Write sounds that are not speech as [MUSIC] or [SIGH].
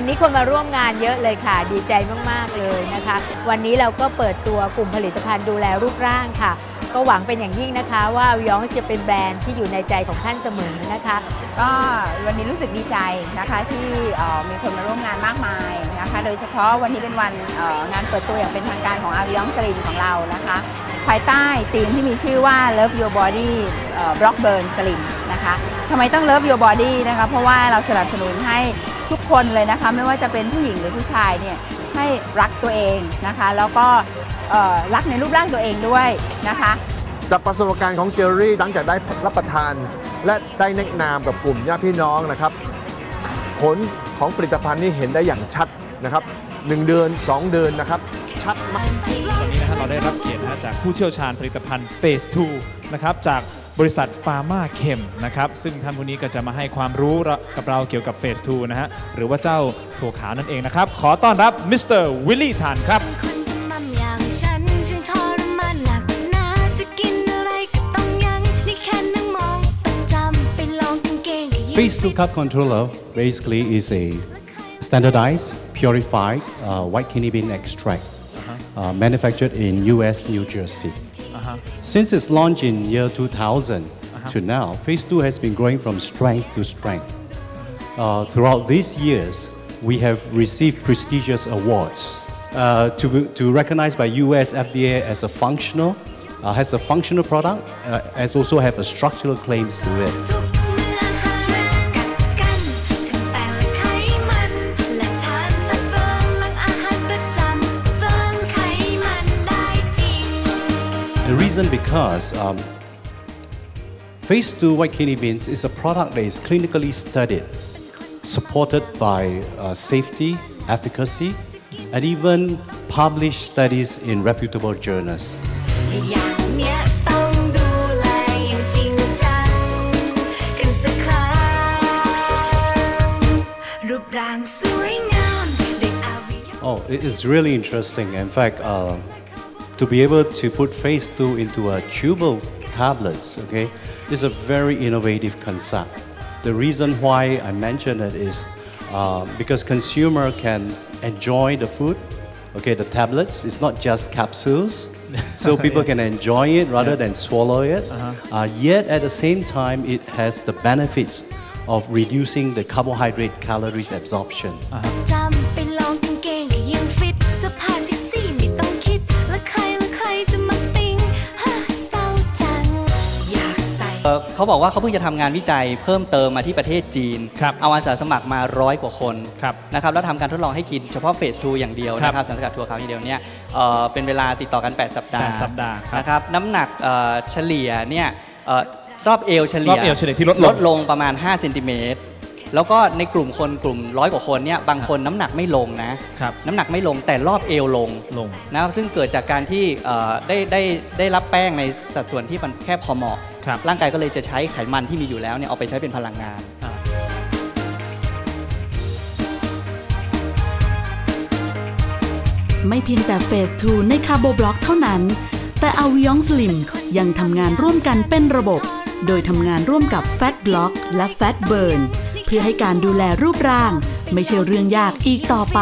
วันนี้คนมาร่วมงานเยอะเลยค่ะ ดีใจมาก ๆ เลยนะคะ วันนี้เราก็เปิดตัวกลุ่มผลิตภัณฑ์ดูแลรูปร่างค่ะ ก็หวังเป็นอย่างยิ่งนะคะ ว่าวิองจะเป็นแบรนด์ที่อยู่ในใจของท่านเสมอนะคะ ก็วันนี้รู้สึกดีใจนะคะที่มีคนมาร่วมงานมากมายนะคะ โดยเฉพาะวันนี้เป็นวันงานเปิดตัวอย่างเป็นทางการของอาวิยองสลินของเรานะคะ ภายใต้ธีมที่มีชื่อว่า Love Your Body Block Burn Slim นะคะทำไมต้อง Love Your Body นะคะเพราะว่าเราสนับสนุนให้ ทุกคนเลยนะคะ ไม่ว่าจะเป็นผู้หญิงหรือผู้ชายเนี่ยให้รักตัวเองนะคะ แล้วก็เอ่อรักในรูปร่างตัวเองด้วยนะคะ จากประสบการณ์ของเจอรี่หลังจากได้รับประทาน และได้แนะนำกับกลุ่มญาติพี่น้องนะครับ ผลของผลิตภัณฑ์นี้เห็นได้อย่างชัดนะครับ1เดือน 2 เดือนนะครับ ชัดมากวันนี้นะฮะเราได้รับเกียรตินะฮะจากผู้เชี่ยวชาญผลิตภัณฑ์เฟส 2 นะครับจาก บริษัทฟาร์มาเคมนะครับซึ่งท่านผู้นี้ก็จะมาให้ความรู้กับเราเกี่ยวกับเฟส2นะฮะหรือว่าเจ้าถั่วขาวนั่นเองนะครับ ขอต้อนรับมิสเตอร์วิลลี่ทานครับคนทำมัมอย่างฉันฉันทรมานหนักหนาจะกินอะไรก็ต้องยั้งนี่แค่นั่งมองประจำไปลองกางเกงก็ยัง Phase 2 Cup Controller basically is a standardized, purified uh, white kidney bean extract uh, manufactured in US, New Jersey. Since its launch in year 2000 to now, Phase 2 has been growing from strength to strength. Uh, throughout these years, we have received prestigious awards uh, to, to recognized by US FDA as a functional, uh, has a functional product, uh, and also have a structural claims to it. The reason because um, phase two white kidney beans is a product that is clinically studied, supported by uh, safety, efficacy, and even published studies in reputable journals. Oh, it is really interesting. In fact, uh, to be able to put phase 2 into a chewable tablets, okay, is a very innovative concept. The reason why I mention it is uh, because consumer can enjoy the food. Okay, the tablets It's not just capsules, [LAUGHS] so people can enjoy it rather than swallow it. Uh, yet at the same time, it has the benefits of reducing the carbohydrate calories absorption. จ บอกว่าเขาเพิ่งจะทำงานวิจัยเพิ่มเติมมาที่ประเทศจีนครับเอาอาสาสมัครมาร้อยกว่าคนครับนะครับแล้วทำการทดลองให้กินเฉพาะเฟส2อย่างเดียวครับนะครับสารสกัดถั่วขาวอย่างเดียวเนี่ยเอ่อเป็นเวลาติดต่อกัน 8 สัปดาห์แปดสัปดาห์ครับนะครับน้ำหนักเอ่อเฉลี่ยเนี่ยเอ่อรอบเอวเฉลี่ยรอบเอวเฉลี่ยที่ลดลงลดลงประมาณ5เซนติเมตร แล้วก็ในกลุ่มคนกลุ่มร้อยกว่าคนเนี่ยบางคนน้ำหนักไม่ลงนะครับน้ำหนักไม่ลงแต่รอบเอวลงลงนะครับซึ่งเกิดจากการที่เอ่อได้ได้ได้รับแป้งในสัดส่วนที่มันแค่พอเหมาะครับร่างกายก็เลยจะใช้ไขมันที่มีอยู่แล้วเนี่ยเอาไปใช้เป็นพลังงานไม่เพียงแต่เฟส 2 ในคาร์โบบล็อกเท่านั้น แต่อาวิยองสลิมยังทำงานร่วมกันเป็นระบบ โดยทำงานร่วมกับแฟตบล็อกและแฟตเบิร์น เพื่อให้การดูแลรูปร่าง ไม่ใช่เรื่องยากอีกต่อไป